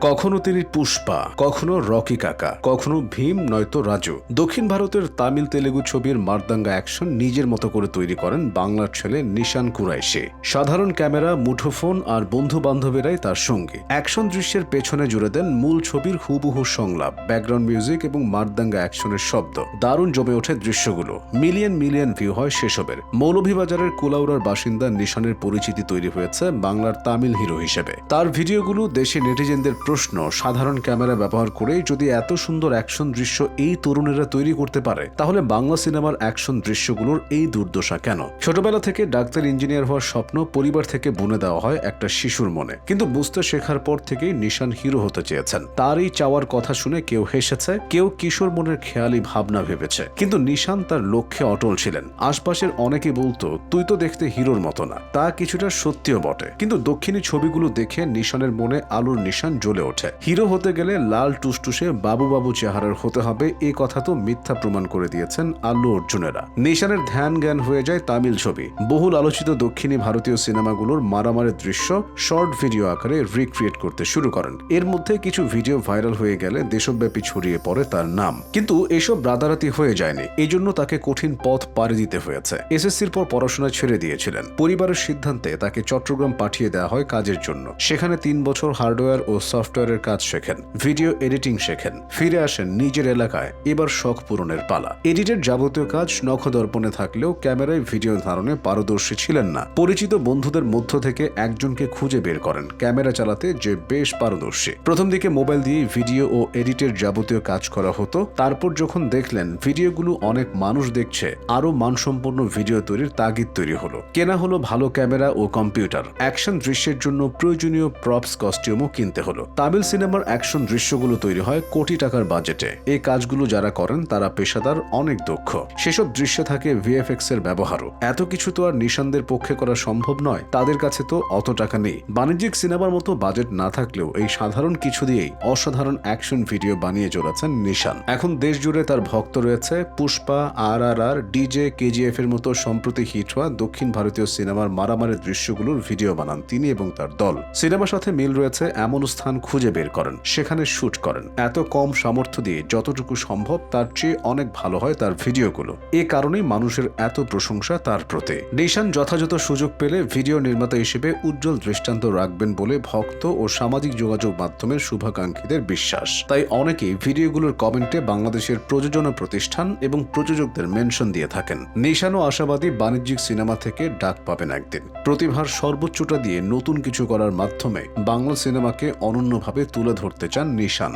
কখনো তিনি পুষ্পা, কখনো রকি কাকা, কখনো ভীম নয়তো রাজু। দক্ষিণ ভারতের তামিল তেলেগু ছবির মারদাঙ্গা অ্যাকশন নিজের মতো করে তৈরি করেন বাংলার ছেলে নিশান কুরাইশি। সাধারণ ক্যামেরা, মুঠোফোন আর বন্ধু বান্ধবেরাই তার সঙ্গে। অ্যাকশন দৃশ্যের পেছনে জুড়ে দেন মূল ছবির হুবহু সংলাপ, ব্যাকগ্রাউন্ড মিউজিক এবং মারদাঙ্গা অ্যাকশনের শব্দ। দারুণ জমে ওঠে দৃশ্যগুলো। মিলিয়ন মিলিয়ন ভিউ হয় সেসবের। মৌলভীবাজারের কুলাউড়ার বাসিন্দা নিশানের পরিচিতি তৈরি হয়েছে বাংলার তামিল হিরো হিসেবে। তার ভিডিওগুলো দেশে নেটিজেনদের প্রশ্ন, সাধারণ ক্যামেরা ব্যবহার করে যদি এত সুন্দর অ্যাকশন দৃশ্য এই তরুণেরা তৈরি করতে পারে, তাহলে বাংলা সিনেমার অ্যাকশন দৃশ্যগুলোর এই দুর্দশা কেন? ছোটবেলা থেকে ডাক্তার, ইঞ্জিনিয়ার হওয়ার স্বপ্ন পরিবার থেকে বুনে দেওয়া হয় একটা শিশুর মনে। কিন্তু বুঝতে শেখার পর থেকেই নিশান হিরো হতে চেয়েছেন। তার এই চাওয়ার কথা শুনে কেউ হেসেছে, কেউ কিশোর মনের খেয়ালি ভাবনা ভেবেছে। কিন্তু নিশান তার লক্ষ্যে অটল ছিলেন। আশপাশের অনেকে বলতো, তুই তো দেখতে হিরোর মতো না। তা কিছুটা সত্যিও বটে। কিন্তু দক্ষিণী ছবিগুলো দেখে নিশানের মনে আলোর নিশান জ্বলে ওঠে। হিরো হতে গেলে লাল টুসটুসে বাবু বাবু চেহারার হতে হবে, এ কথা তো মিথ্যা প্রমাণ করে দিয়েছেন আল্লু অর্জুনেরা। নিশানের ধ্যান জ্ঞান হয়ে যায় তামিল ছবি। বহুল আলোচিত দক্ষিণী ভারতীয় সিনেমাগুলোর মারামারের দৃশ্য শর্ট ভিডিও আকারে রিক্রিয়েট করতে শুরু করেন। এর মধ্যে কিছু ভিডিও ভাইরাল হয়ে গেলে দেশব্যাপী ছড়িয়ে পড়ে তার নাম। কিন্তু এসব রাতারাতি হয়ে যায়নি এই জন্য তাকে কঠিন পথ পাড়ি দিতে হয়েছে। এসএসসির পর পড়াশোনা ছেড়ে দিয়েছিলেন। পরিবারের সিদ্ধান্তে তাকে চট্টগ্রাম পাঠিয়ে দেওয়া হয় কাজের জন্য। সেখানে তিন বছর হার্ডওয়্যার ও সফটওয়্যারের কাজ শেখেন, ভিডিও এডিটিং শেখেন, ফিরে আসেন নিজের এলাকায়, এবার শখ পূরণের পালা। এডিটের যাবতীয় কাজ নখদর্পণে থাকলেও ক্যামেরায় ভিডিও ধারণে পারদর্শী ছিলেন না। পরিচিত বন্ধুদের মধ্য থেকে একজনকে খুঁজে বের করেন, ক্যামেরা চালাতে যে বেশ পারদর্শী। প্রথম দিকে মোবাইল দিয়ে ভিডিও ও এডিটের যাবতীয় কাজ করা হতো, তারপর যখন দেখলেন ভিডিওগুলো অনেক মানুষ দেখছে আরও মানসম্পন্ন ভিডিও তৈরির তাগিদ তৈরি হলো। কেনা হলো ভালো ক্যামেরা ও কম্পিউটার। অ্যাকশন দৃশ্যের জন্য প্রয়োজনীয় প্রপস কস্টিউমও কিনতে হলো। তামিল সিনেমার অ্যাকশন দৃশ্যগুলো তৈরি হয় কোটি টাকার বাজেটে। এই কাজগুলো যারা করেন, তারা পেশাদার, অনেক দক্ষ। সেসব দৃশ্যে থাকে ভিএফএক্স এর ব্যবহারও। এত কিছু তো আর নিশানদের পক্ষে করা সম্ভব নয়। তাদের কাছে তো অত টাকা নেই। বাণিজ্যিক সিনেমার মতো বাজেট না থাকলেও এই সাধারণ কিছু দিয়েই অসাধারণ অ্যাকশন ভিডিও বানিয়ে চলেছেন নিশান। এখন দেশ জুড়ে তার ভক্ত রয়েছে Pushpa R R R DJ KGF এর মতো সম্প্রতি হিট হওয়া দক্ষিণ ভারতীয় সিনেমার মারামারের দৃশ্যগুলোর ভিডিও বানান তিনি এবং তার দল। সিনেমার সাথে মিল রয়েছে এমন স্থান খুঁজে বের করেন, সেখানে শুট করেন। এত কম সামর্থ্য দিয়ে যতটুকু সম্ভব তার চেয়ে অনেক ভালো হয় তার ভিডিওগুলো। এ কারণেই মানুষের এত প্রশংসা তার প্রতি। নিশান যথাযথ সুযোগ পেলে ভিডিও নির্মাতা হিসেবে উজ্জ্বল দৃষ্টান্ত রাখবেন বলে ভক্ত ও সামাজিক যোগাযোগ মাধ্যমের শুভাকাঙ্ক্ষীদের বিশ্বাস। তাই অনেকেই ভিডিওগুলোর কমেন্টে বাংলাদেশের প্রযোজনা প্রতিষ্ঠান এবং প্রযোজকদের মেনশন দিয়ে থাকেন। নিশানও আশাবাদী বাণিজ্যিক সিনেমা থেকে ডাক পাবেন একদিন। প্রতিভার সর্বোচ্চটা দিয়ে নতুন কিছু করার মাধ্যমে বাংলা সিনেমাকে অনন্যভাবে তুলে ধরতে চান নিশান।